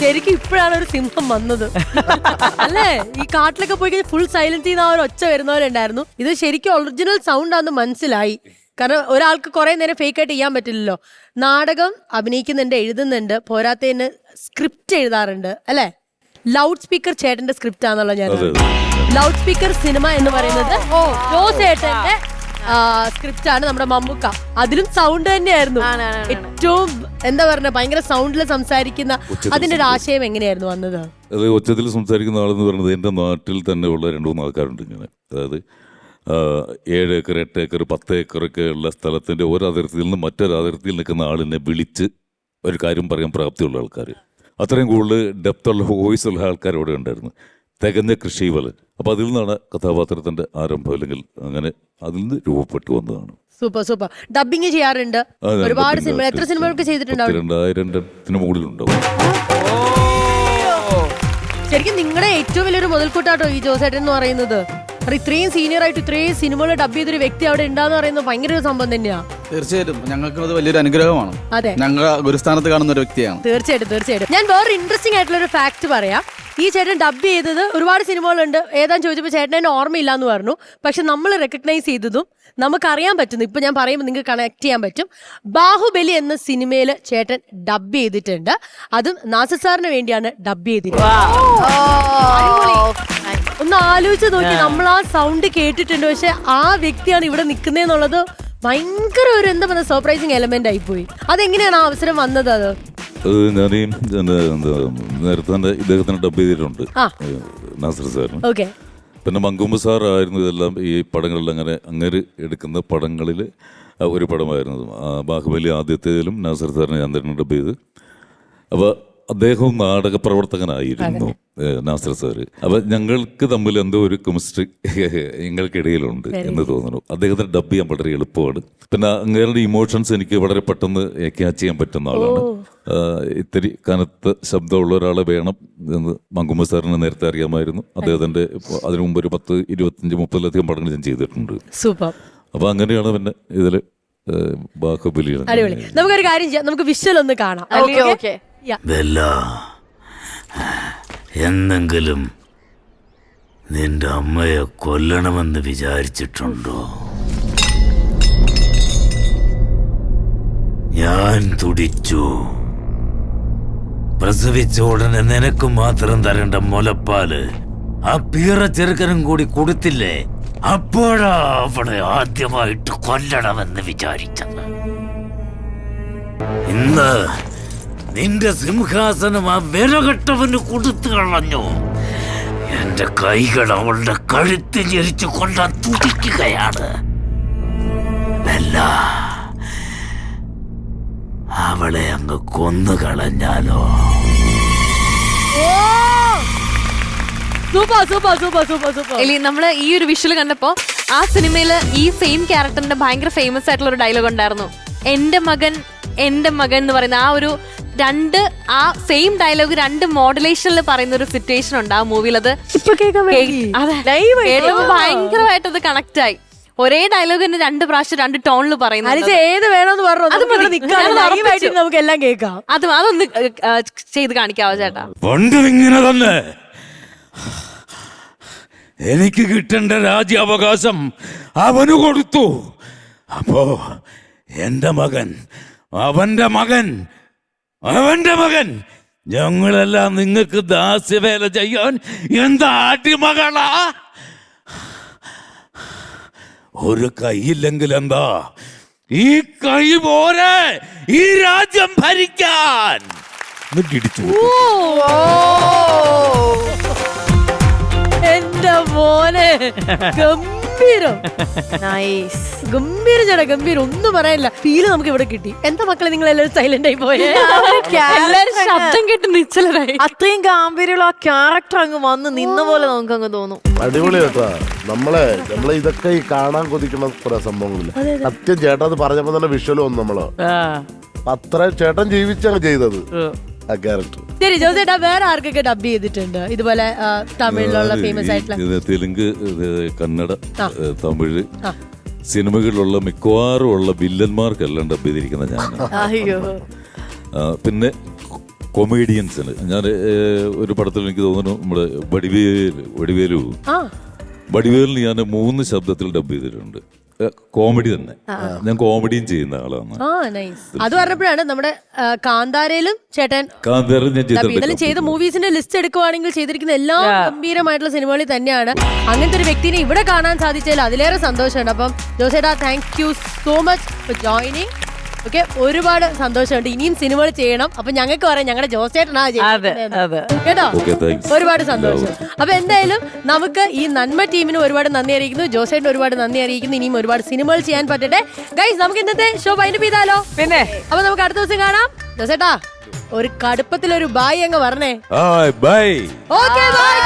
ശരിക്കും ഇപ്പോഴാണ് ഒരു സിംഹം വന്നത്. അല്ലേ? ഈ കാട്ടിലൊക്കെ പോയി കഴിഞ്ഞാൽ ഫുൾ സൈലന്റ് ചെയ്യുന്ന ആ ഒരു ഒച്ച വരുന്നവരുണ്ടായിരുന്നു ഇത് ശരിക്കും ഒറിജിനൽ സൗണ്ട് ആണെന്ന് മനസ്സിലായി. കാരണം ഒരാൾക്ക് കുറെ നേരം ഫേക്ക് ആയിട്ട് ചെയ്യാൻ പറ്റില്ലല്ലോ. നാടകം അഭിനയിക്കുന്നുണ്ട് എഴുതുന്നുണ്ട് പോരാത്തതിന് സ്ക്രിപ്റ്റ് എഴുതാറുണ്ട് അല്ലേ? ലൗഡ് സ്പീക്കർ ചേട്ടന്റെ സ്ക്രിപ്റ്റ് ആണല്ലോ ഞാൻ ലൗഡ് സ്പീക്കർ സിനിമ എന്ന് പറയുന്നത് ഓ ജോസ് ചേട്ടന്റെ സ്ക്രിപ്റ്റ് ആണ് നമ്മുടെ മമ്മൂക്ക. അതിലും സൗണ്ട് തന്നെയായിരുന്നു. ഏറ്റവും എന്താ പറഞ്ഞ ഭയങ്കര സൗണ്ടിൽ സംസാരിക്കുന്ന അതിന്റെ ഒരു ആശയം എങ്ങനെയായിരുന്നു വന്നത് അത് ഒച്ചത്തിൽ സംസാരിക്കുന്ന ആളെന്ന് പറയുന്നത് എന്റെ നാട്ടിൽ തന്നെ ഉള്ള രണ്ട് മൂന്ന് ആൾക്കാരുണ്ട് ഇങ്ങനെ. അതായത് ഏഴ് ഏക്കർ എട്ട് ഏക്കർ പത്ത് ഏക്കറൊക്കെ ഉള്ള സ്ഥലത്തിന്റെ ഒരു അതിർത്തിയിൽ നിന്ന് മറ്റൊരു അതിർത്തിയിൽ നിൽക്കുന്ന ആളിനെ വിളിച്ച് ഒരു കാര്യം പറയാൻ പ്രാപ്തിയുള്ള ആൾക്കാർ അത്രയും കൂടുതൽ ഡെപ്തുള്ള വോയിസ് ഉള്ള ആൾക്കാർ അവിടെ ഉണ്ടായിരുന്നു. തികഞ്ഞ കൃഷിവലൻ. അപ്പോൾ അതിൽ നിന്നാണ് കഥാപാത്രത്തിന്റെ ആരംഭം അല്ലെങ്കിൽ അങ്ങനെ അതിൽ നിന്ന് രൂപപ്പെട്ടു വന്നതാണ്. Super super. ഡബിങ് ചെയ്യാറുണ്ട്. ഒരുപാട് സിനിമ എത്ര. സിനിമകൾക്ക് ചെയ്തിട്ടുണ്ടാവും മുകളിലുണ്ടാവും. ശരിക്കും നിങ്ങളുടെ ഏറ്റവും വലിയൊരു മുതൽക്കൂട്ടാട്ടോ ഈ ജോസേട്ടൻ എന്ന് പറയുന്നത്. കാരണം ഇത്രയും സീനിയർ ആയിട്ട് ഇത്രയും സിനിമകൾ ഡബ് ചെയ്തൊരു വ്യക്തി അവിടെ ഉണ്ടാന്ന് പറയുന്നത് ഭയങ്കര ഒരു സംഭവം തന്നെയാ. തീർച്ചയായിട്ടും. ഞങ്ങൾക്ക് അത് വലിയൊരു അനുഗ്രഹമാണ്. അതെ. ഞങ്ങൾ ഗുരുസ്ഥാനത്ത് കാണുന്ന ഒരു വ്യക്തിയാണ്. തീർച്ചയായിട്ടും തീർച്ചയായിട്ടും. ഞാൻ വേറെ ഇൻട്രസ്റ്റിംഗ് ആയിട്ടുള്ള ഒരു ഫാക്ട് പറയാം. ഈ ചേട്ടൻ ഡബ് ചെയ്തത് ഒരുപാട് സിനിമകളുണ്ട്. ഏതാന്ന് ചോദിച്ചപ്പോൾ ചേട്ടൻ എന്നെ ഓർമ്മയില്ല എന്ന് പറഞ്ഞു. പക്ഷെ നമ്മൾ റെക്കഗ്നൈസ് ചെയ്തതും നമുക്കറിയാൻ പറ്റുന്നു. ഇപ്പം ഞാൻ പറയുമ്പോൾ നിങ്ങൾക്ക് കണക്ട് ചെയ്യാൻ പറ്റും. ബാഹുബലി എന്ന സിനിമയിൽ ചേട്ടൻ ഡബ് ചെയ്തിട്ടുണ്ട്. അതും നാസർ സാറിന് വേണ്ടിയാണ് ഡബ് ചെയ്തിട്ടുള്ളത് ഒന്ന് ആലോചിച്ച് നോക്കി നമ്മൾ ആ സൗണ്ട് കേട്ടിട്ടുണ്ട്. പക്ഷെ ആ വ്യക്തിയാണ് ഇവിടെ നിൽക്കുന്നതെന്നുള്ളത് ഭയങ്കര ഒരു എന്താ പറയുക സർപ്രൈസിങ് എലമെന്റ് ആയി പോയി. അതെങ്ങനെയാണ് ആ അവസരം വന്നത് അത് അത്? ഞാൻ ഈ നേരത്തെ തന്നെ ഇദ്ദേഹത്തിന് ഡബ് ചെയ്തിട്ടുണ്ട്. നാസർ സാറിന്. ഓക്കെ. പിന്നെ മങ്കുമ്പ് സാറായിരുന്നു ഇതെല്ലാം ഈ പടങ്ങളിൽ അങ്ങനെ അങ്ങനെ എടുക്കുന്ന പടങ്ങളിൽ ഒരു പടമായിരുന്നു. ബാഹുബലി ആദ്യത്തേതിലും നാസർ സാറിനെ ഞാൻ തന്നെ ഡബ് ചെയ്ത്. അപ്പോൾ അദ്ദേഹവും നാടക പ്രവർത്തകനായിരുന്നു നാസർ സാറ് അപ്പൊ ഞങ്ങൾക്ക് തമ്മിൽ എന്തോ ഒരു കെമിസ്ട്രി ഞങ്ങൾക്കിടയിലുണ്ട് എന്ന് തോന്നുന്നു. അദ്ദേഹത്തിന് ഡബ് ചെയ്യാൻ വളരെ എളുപ്പമാണ്. പിന്നെ അങ്ങേരുടെ ഇമോഷൻസ് എനിക്ക് വളരെ പെട്ടെന്ന് ക്യാച്ച് ചെയ്യാൻ പറ്റുന്ന ആളാണ്. ഇത്തിരി കനത്ത ശബ്ദമുള്ള ഒരാളെ വേണം എന്ന് മങ്കുമ്മ സാറിന് നേരത്തെ അറിയാമായിരുന്നു. അദ്ദേഹത്തിന്റെ അതിനു മുമ്പ് ഒരു പത്ത് ഇരുപത്തിയഞ്ച് മുപ്പതിലധികം പടങ്ങൾ ഞാൻ ചെയ്തിട്ടുണ്ട്. സൂപ്പർ. അപ്പൊ അങ്ങനെയാണ് പിന്നെ ഇതിൽ ബാഹുബലി അടിപൊളി. നമുക്കൊരു കാര്യം ചെയ്യാം. നമുക്ക് വിഷ്വൽ ഒന്ന് കാണാം. എന്നെങ്കിലും നിന്റെ അമ്മയെ കൊല്ലണമെന്ന് വിചാരിച്ചിട്ടുണ്ടോ? ഞാൻ തുടിച്ചു. പ്രസവിച്ച ഉടനെ നിനക്ക് മാത്രം തരേണ്ട മുലപ്പാൽ. ആ പീറ ചെറുക്കനും കൂടി കൊടുത്തില്ലേ? അപ്പോഴാ അവളെ ആദ്യമായിട്ട് കൊല്ലണമെന്ന് വിചാരിച്ചത്. ഇന്ന് നിന്റെ സിംഹാസനം ആ വിലകെട്ടവന് കൊടുത്തു കളഞ്ഞു. എന്റെ കൈകൾ അവളുടെ കഴുത്തിൽ ഞെരിച്ചു കൊണ്ടാൻ തുടിക്കുകയാണ്. അല്ല അവളെ അങ്ങ് കൊന്നു കളഞ്ഞാലോ? Super super super super super. എലി നമ്മൾ ഈ ഒരു വിഷ്വൽ കണ്ടപ്പോ ആ സിനിമയിൽ ഈ സെയിം ക്യാരക്ടറിന്റെ ഭയങ്കര ഫേമസ് ആയിട്ടുള്ള ഒരു ഡയലോഗ് ഉണ്ടായിരുന്നു. എന്റെ മകൻ എന്റെ മകൻ എന്ന് പറയുന്ന ആ ഒരു രണ്ട് ആ സെയിം ഡയലോഗ് രണ്ട് മോഡുലേഷനിൽ പറയുന്ന ഒരു സിറ്റുവേഷൻ ഉണ്ട് ആ മൂവിയിൽ അത് ഭയങ്കരമായിട്ട് അത് കണക്ട് ആയി. ഒരേ ഡയലോഗ് തന്നെ രണ്ട് പ്രാവശ്യം രണ്ട് ടോണിൽ പറയുന്നത് ഏത് വേണമെന്ന് പറഞ്ഞു അത് നമുക്ക് എല്ലാം കേൾക്കാം. അത് അതൊന്ന് ചെയ്ത് കാണിക്കാവോ ചേട്ടാ? പണ്ടും ഇങ്ങനെ തന്നെ. എനിക്ക് കിട്ടേണ്ട രാജ്യാവകാശം അവന് കൊടുത്തു. അപ്പോ എന്റെ മകൻ അവന്റെ മകൻ അവന്റെ മകൻ. ഞങ്ങളെല്ലാം നിങ്ങൾക്ക് ദാസ്യവേല ചെയ്യാൻ എന്താ അടിമകളാ? ഒരു കൈയില്ലെങ്കിൽ എന്താ? ഈ കൈ പോരെ? ഈ രാജ്യം ഭരിക്കാൻ. ഇടിച്ചു എന്റെ മോനെ ഗംഭീരം. നൈസ് ഗംഭീരം ചേട്ടാ ഗംഭീരം. ഒന്നും പറയാനില്ല. ഫീൽ നമുക്ക് ഇവിടെ കിട്ടി. എന്താ മക്കളെ നിങ്ങൾ എല്ലാവരും സൈലന്റ് ആയി പോയേ? ശബ്ദം കേട്ട് നിശ്ചലരായി. അത്രയും ഗാംഭീര്യമുള്ള ആ ക്യാരക്ടർ അങ്ങ് വന്ന് നിന്ന പോലെ നമുക്ക് അങ്ങ് തോന്നും. അടിപൊളി കേട്ടോ നമ്മളെ നമ്മളെ ഇതൊക്കെ ഈ കാണാൻ കൊതിക്കുന്ന കുറെ സംഭവങ്ങളില്ല സത്യം ചേട്ടാ അത് പറഞ്ഞപ്പോ തന്നെ വിഷ്വൽ വന്നു നമ്മൾ. അത്ര ചേട്ടൻ ജീവിച്ചാണ് ചെയ്തത്. ആ ക്യാരക്ടർ ശരി ജോസേട്ടാ വേറെ ആർക്കൊക്കെ ഡബ് ചെയ്തിട്ടുണ്ട്? ഇതുപോലെ തമിഴിലുള്ള ഫേമസ് ആയിട്ടുള്ള തെലുങ്ക് കന്നഡ തമിഴ്. സിനിമകളിലുള്ള മിക്കവാറും ഉള്ള വില്ലന്മാർക്കെല്ലാം ഡബ് ചെയ്തിരിക്കുന്ന ഞാൻ അയ്യോ. പിന്നെ കൊമേഡിയൻസിന് ഞാൻ ഒരു പടത്തിൽ എനിക്ക് തോന്നുന്നു നമ്മുടെ വടിവേൽ വടിവേലു. വടിവേലിന് ഞാൻ മൂന്ന് ശബ്ദത്തിൽ ഡബ് ചെയ്തിട്ടുണ്ട്. കോമഡി തന്നെ. ഞാൻ കോമഡിയും ചെയ്യുന്ന ആളാണ്. ആ നൈസ്. അത് പറഞ്ഞപ്പോഴാണ് നമ്മുടെ ആ, കാന്താരയിലും ചേട്ടൻ കാന്തേരം ഞാൻ ഡബ് ഇതെല്ലാം ചെയ്ത മൂവീസിന്റെ ലിസ്റ്റ് എടുക്കുവാണെങ്കിൽ ചെയ്തിരിക്കുന്ന എല്ലാ ഗംഭീരമായിട്ടുള്ള സിനിമകളിൽ തന്നെയാണ്. അങ്ങനത്തെ ഒരു വ്യക്തിനെ ഇവിടെ കാണാൻ സാധിച്ചതിൽ അതിലേറെ സന്തോഷമുണ്ട്. അപ്പം ജോസേട്ടാ thank you so much for joining okay ഒരുപാട് സന്തോഷമുണ്ട്. ഇനിയും സിനിമകൾ ചെയ്യണം. അപ്പൊ ഞങ്ങൾക്ക് പറയാം ഞങ്ങളുടെ ചെയ്യുന്നത് അതെ കേട്ടോ? ഒരുപാട് സന്തോഷം. അപ്പൊ എന്തായാലും നമുക്ക് ഈ നന്മ ടീമിന് ഒരുപാട് നന്ദി അറിയിക്കുന്നു. ജോസേട്ടിന് ഒരുപാട് നന്ദി അറിയിക്കുന്നു. ഇനിയും ഒരുപാട് സിനിമകൾ ചെയ്യാൻ പറ്റട്ടെ. ഗൈസ് നമുക്ക് ഇന്നത്തെ ഷോ വൈൻഡപ്പ് ചെയ്താലോ? പിന്നെ? അപ്പൊ നമുക്ക് അടുത്ത ദിവസം കാണാം. ജോസേട്ടാ ഒരു കടുപ്പത്തിലൊരു ബായ് അങ്ങ് പറഞ്ഞേ. Bye okay bye